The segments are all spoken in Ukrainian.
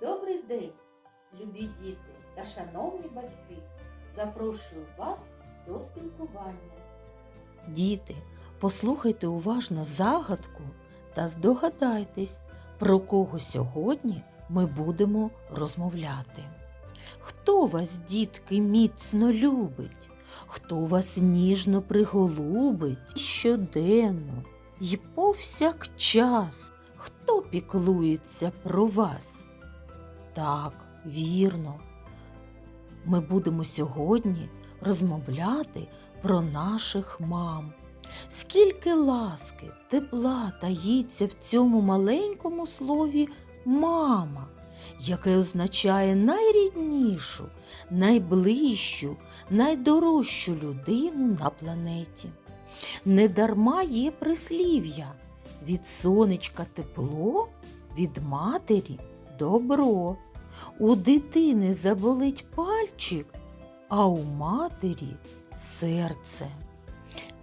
Добрий день, любі діти та шановні батьки. Запрошую вас до спілкування. Діти, послухайте уважно загадку та здогадайтесь, про кого сьогодні ми будемо розмовляти. Хто вас, дітки, міцно любить? Хто вас ніжно приголубить щоденно й повсякчас? Хто піклується про вас? Так, вірно. Ми будемо сьогодні розмовляти про наших мам. Скільки ласки, тепла таїться в цьому маленькому слові мама, яке означає найріднішу, найближчу, найдорожчу людину на планеті. Недарма є прислів'я від сонечка тепло, від матері добро. У дитини заболить пальчик, а у матері серце.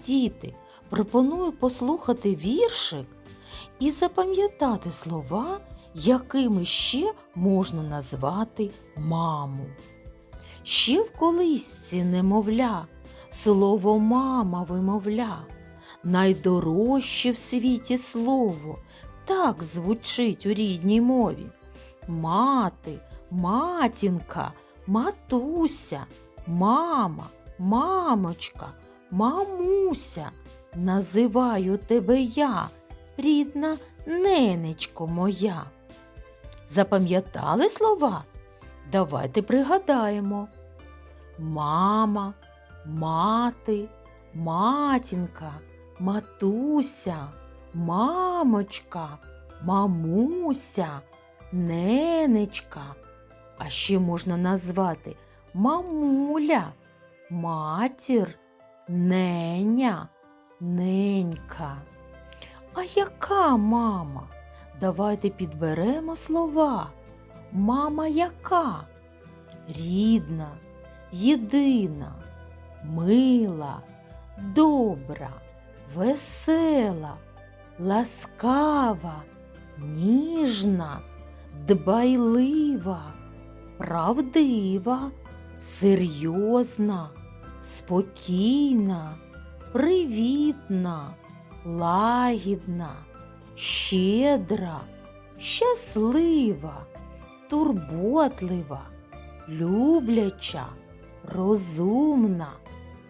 Діти, пропоную послухати віршик і запам'ятати слова, якими ще можна назвати маму. Ще в колисці немовля, слово мама вимовля, найдорожче в світі слово, так звучить у рідній мові. Мати, матінка, матуся, мама, мамочка, мамуся. Називаю тебе я, рідна ненечко моя. Запам'ятали слова? Давайте пригадаємо. Мама, мати, матінка, матуся, мамочка, мамуся, ненечка. А ще можна назвати мамуля, матір, неня, ненька. А яка мама? Давайте підберемо слова. Мама яка? Рідна, єдина, мила, добра, весела, ласкава, ніжна, дбайлива, правдива, серйозна, спокійна, привітна, лагідна, щедра, щаслива, турботлива, любляча, розумна,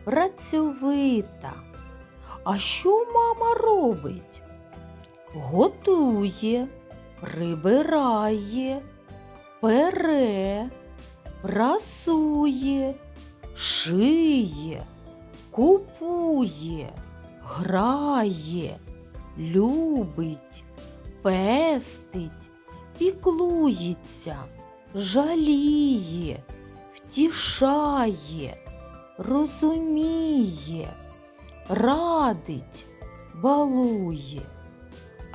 працьовита. А що мама робить? Готує, прибирає, пере, прасує, шиє, купує, грає, любить, пестить, піклується, жаліє, втішає, розуміє, радить, балує.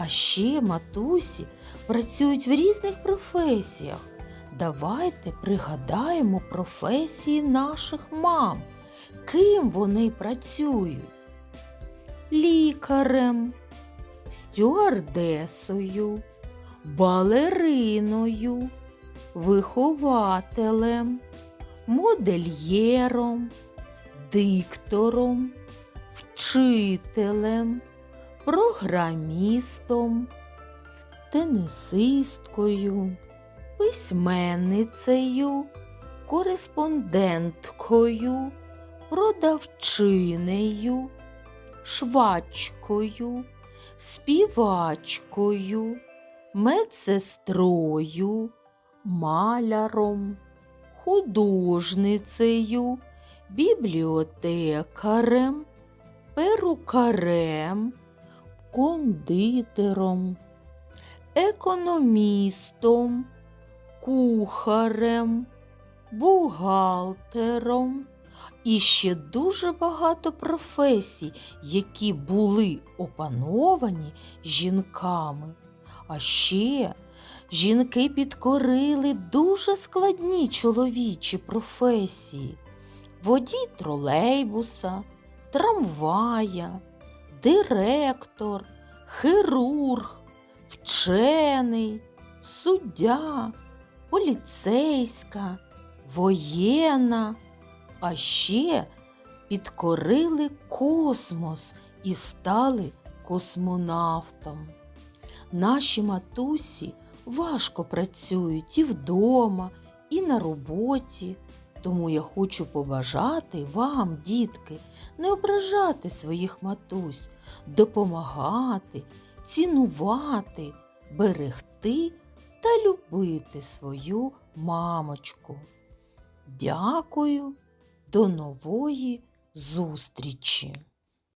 А ще матусі працюють в різних професіях. Давайте пригадаємо професії наших мам. Ким вони працюють? Лікарем, стюардесою, балериною, вихователем, модельєром, диктором, вчителем, програмістом, тенісисткою, письменницею, кореспонденткою, продавчинею, швачкою, співачкою, медсестрою, маляром, художницею, бібліотекарем, перукарем, кондитером, економістом, кухарем, бухгалтером і ще дуже багато професій, які були опановані жінками. А ще жінки підкорили дуже складні чоловічі професії: водій тролейбуса, трамвая, директор, хірург, вчений, суддя, поліцейська, воєнна, а ще підкорили космос і стали космонавтом. Наші матусі важко працюють і вдома, і на роботі. Тому я хочу побажати вам, дітки, не ображати своїх матусь, допомагати, цінувати, берегти та любити свою мамочку. Дякую, до нової зустрічі!